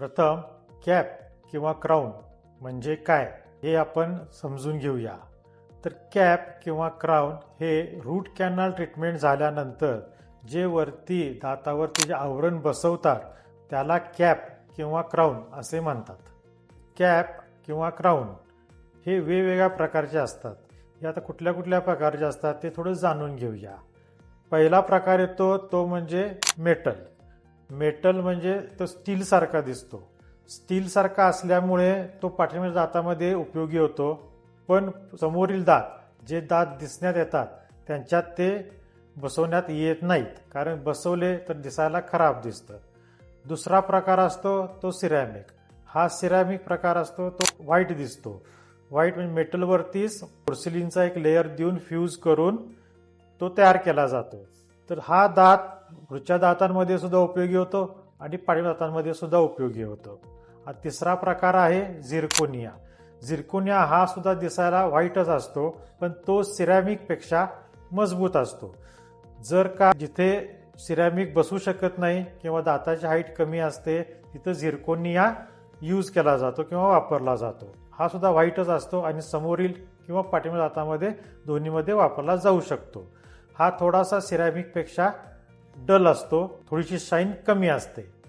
प्रथम कॅप किंवा क्राऊन म्हणजे काय हे आपण समजून घेऊया. तर कॅप किंवा क्राऊन हे रूट कॅनल ट्रीटमेंट झाल्यानंतर जे वरती दातावरती जे आवरण बसवतात त्याला कॅप किंवा क्राऊन असे म्हणतात. कॅप किंवा क्राऊन हे वेगवेगळ्या प्रकारचे असतात. हे आता कुठल्या कुठल्या प्रकारचे असतात ते थोडं जाणून घेऊया. पहिला प्रकार येतो तो म्हणजे मेटल. मेटल म्हणजे तो स्टीलसारखा दिसतो. स्टीलसारखा असल्यामुळे तो पाठीमागे दातामध्ये उपयोगी होतो. पण समोरील दात जे दात दिसण्यात येतात त्यांच्यात ते बसवण्यात येत नाहीत. कारण बसवले तर दिसायला खराब दिसतं. दुसरा प्रकार असतो तो सिरॅमिक हा सिरॅमिक प्रकार असतो तो व्हाईट दिसतो. व्हाईट म्हणजे मेटलवरतीच पोर्सिलिनचा एक लेअर देऊन फ्यूज करून तो तयार केला जातो. तर हा दात पुढच्या दातांमध्ये सुद्धा उपयोगी होतो आणि पाडी दातांमध्ये सुद्धा उपयोगी होतो. हा तिसरा प्रकार आहे झिरकोनिया. झिरकोनिया हा सुद्धा दिसायला व्हाईटच असतो पण तो सिरॅमिकपेक्षा मजबूत असतो. जर का जिथे सिरॅमिक बसू शकत नाही किंवा दाताची हाईट कमी असते तिथं झिरकोनिया यूज केला जातो किंवा वापरला जातो. हा सुद्धा व्हाईटच असतो आणि समोरील किंवा पाठिंबा दातामध्ये दोन्हीमध्ये वापरला जाऊ शकतो. हा थोडासा सिरॅमिकपेक्षा डल असतो. थोडीशी शाईन कमी असते.